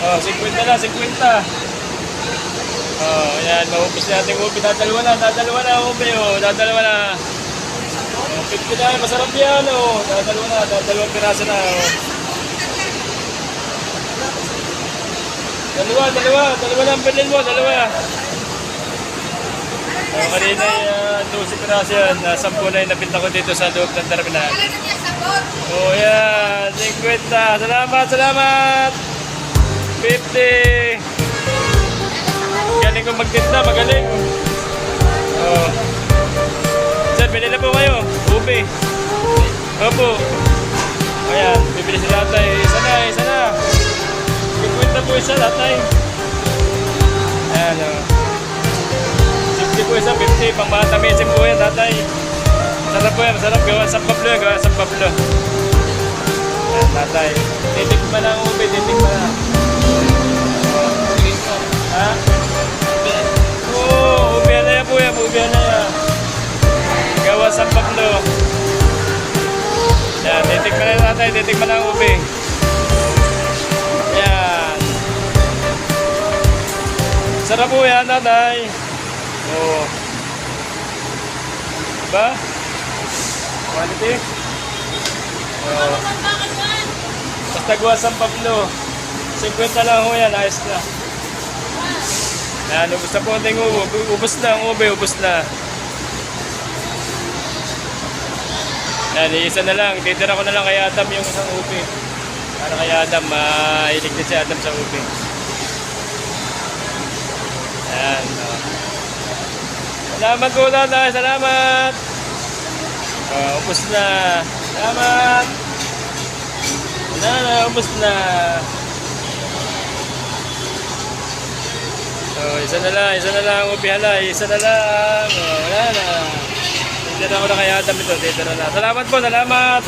Oh, 50 na, 50. Oh, yan, maubos na natin ubi. Dadalawa na, dadalawa na ubi, oh. Dadalawa na. Oh, 50 na, masarap yan, oh. Dadalawa na, dadalawang piraso na, oh. Dalawa, dalawa, dalawa na ang bilhin mo, dalawa. Oh, kanina uh, 12 piraso yan. Uh, 10 na yung napinta ko dito sa loob ng terminal. Oh, yan. 50. Salamat, salamat. 50. Galing ko magtinda, magaling. Oh. Sir, bili na po kayo. Ube. Opo. Ayan, bibili si tatay. Isa na, isa na. 50 po isa, tatay. Ayan, oh. 50 po isa, 50. Pang mga tamisin po yan, tatay. Sarap po yan, masarap. Gawa sa Pablo, gawa sa Pablo. Ayan, tatay. Titikman ang ube, titikman na. Titikman ang ube. Yan. Sarap po yan, tatay. Oo. Diba? Quality? Oo. Basta gawa sa Pablo. 50 lang ho yan, ayos na. Yan, ubos na po ating ube. Ubos na ang ube, ubos na. Yan, isa na lang. Titira ko na lang kay Adam yung isang ube. Para kay Adam, mahilig din si Adam sa ube. Yan. Oh. Salamat po, tatay. Salamat. Oh, ubos na. Salamat. Wala na, ubos na. So, isa na lang, isa na lang, ubi halay, isa na lang. Oh, wala na. Titira ko na kay Adam ito, titira na. Salamat po, salamat.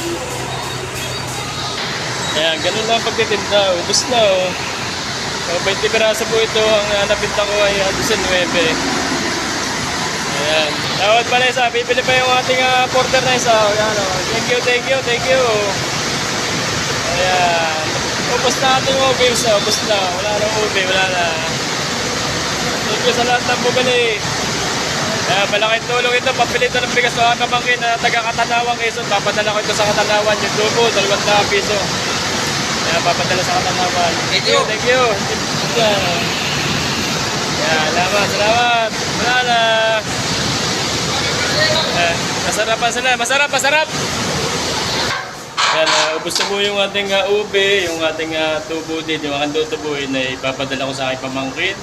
Ayan, ganun lang pagtitinda. Ubus na, oh. So, 20 piraso po ito. Ang uh, napinta ko ay uh, 19. Ayan. Tawad pala isa. Bibili pa yung ating uh, porter na isa. Ayan, oh. Thank you, thank you, thank you. Ayan. Ubus na ating ube. Ubus na. Wala nang ube. Wala na. Thank you sa lahat ng bumili. Kaya malaking tulong ito. Papilito ng bigas sa aking pamangkin na taga Katanawang Quezon. Papadala ko ito sa Katanawan. Yung tubo, 200 piso. Kaya papadala sa Katanawan. Thank you. Thank you. Yan, salamat, salamat. Wala na. Eh, masarapan sila. Masarap, masarap. Yan, uh, ubos na po yung ating uh, ube, yung ating uh, tubo din, yung aking tutubuin ay ipapadala ko sa aking pamangkin.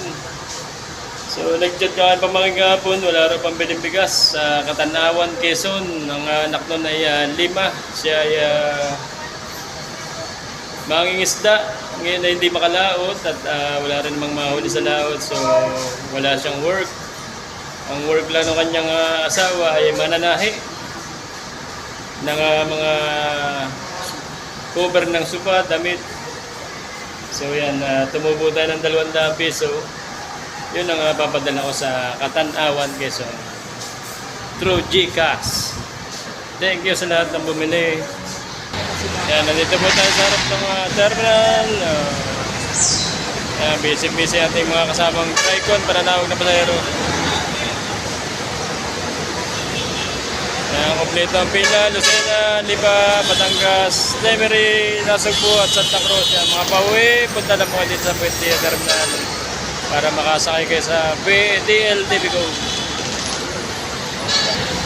So, nag-chat ka aking pamangkin kahapon, wala raw pambiling bigas sa Katanawan, Quezon. Ang uh, anak nun ay uh, lima. Siya ay uh, mangingisda. Ngayon ay hindi makalaot at ah, wala rin namang mahuli sa laot. So, wala siyang work. Ang work lang ng kanyang ah, asawa ay mananahi ng ah, mga cover ng supa, damit. So yan, uh, tumubo tayo ng 200 piso. Yun ang uh, papadala ko sa Katanawan, Quezon. Through GCash. Thank you sa lahat ng bumili. Yan, nandito po tayo sa harap ng uh, terminal. Uh, yan, busy-busy ating mga kasamang Tricon, pananawag na pasahero. Yan, kompleto ang pila, Lucena, Lipa, Batangas, Lemery, Nasugbu at Santa Cruz. Yan, mga pauwi, punta na po dito sa Puente Terminal para makasakay kayo sa BDL Tibico.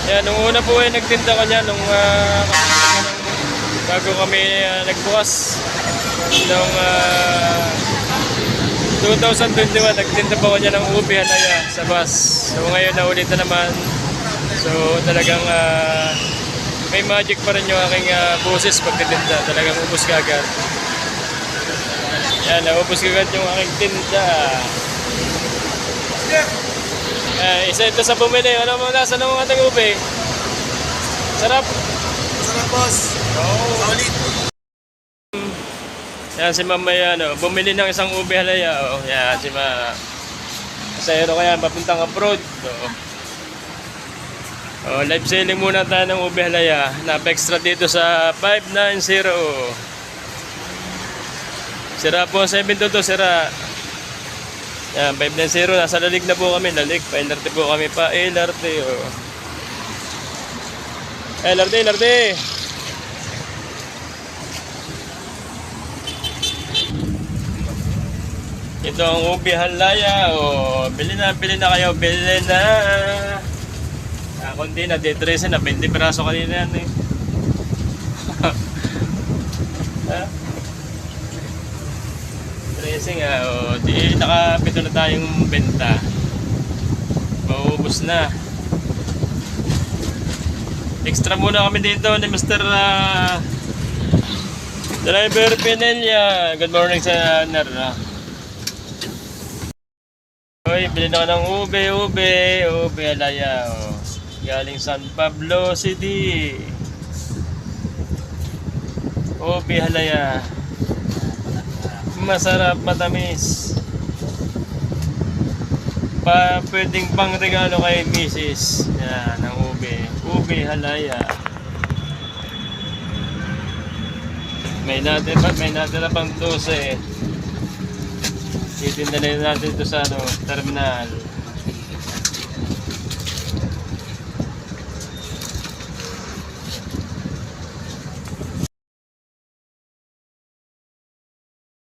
Yan, nung una po ay nagtinda ka niya, nung ah, bago kami ah, nagbukas. Nung ah, 2021, nagtinda pa ko niya ng ubi halaya sa bus. So ngayon naulit na naman. So talagang ah, may magic pa rin yung aking ah, boses pagtitinda. Talagang ubos ka agad. Yan, naubos ka agad yung aking tinda. Eh, isa ito sa bumili. Ano mo nasa ng ating ube? Sarap. Sarap boss. Solid. Yan si Mama yan, oh. bumili ng isang ube halaya. Oh. Yan si Ma. Pasahero kaya papuntang abroad. Oh. Oh, live selling muna tayo ng ube halaya. Napa-extra dito sa 590. Sira po ang 722, sira. Yan, 590, nasa lalig na po kami, lalig. Pa LRT po kami pa, LRT. Oh. LRT, LRT. Ito ang ubi halaya. Oh, bili na, bili na kayo, bili na. Ah, kundi na, 13 na, 20 piraso kanina yan eh. Tracing ah, oh, di nakapito na tayong benta. Maubos na. Extra muna kami dito ni Mr. ah, Driver Pinella. Good morning sa ah. Hoy, bili na ka ng ube, ube, ube alaya. Oh. Galing San Pablo City. Ube halaya. Masarap, matamis. Pa, pwedeng pang regalo kay Mrs. Yan, ang ube. Ube halaya. May natin pa, may natin na pang 12 eh. Titinda na natin ito sa ano, terminal.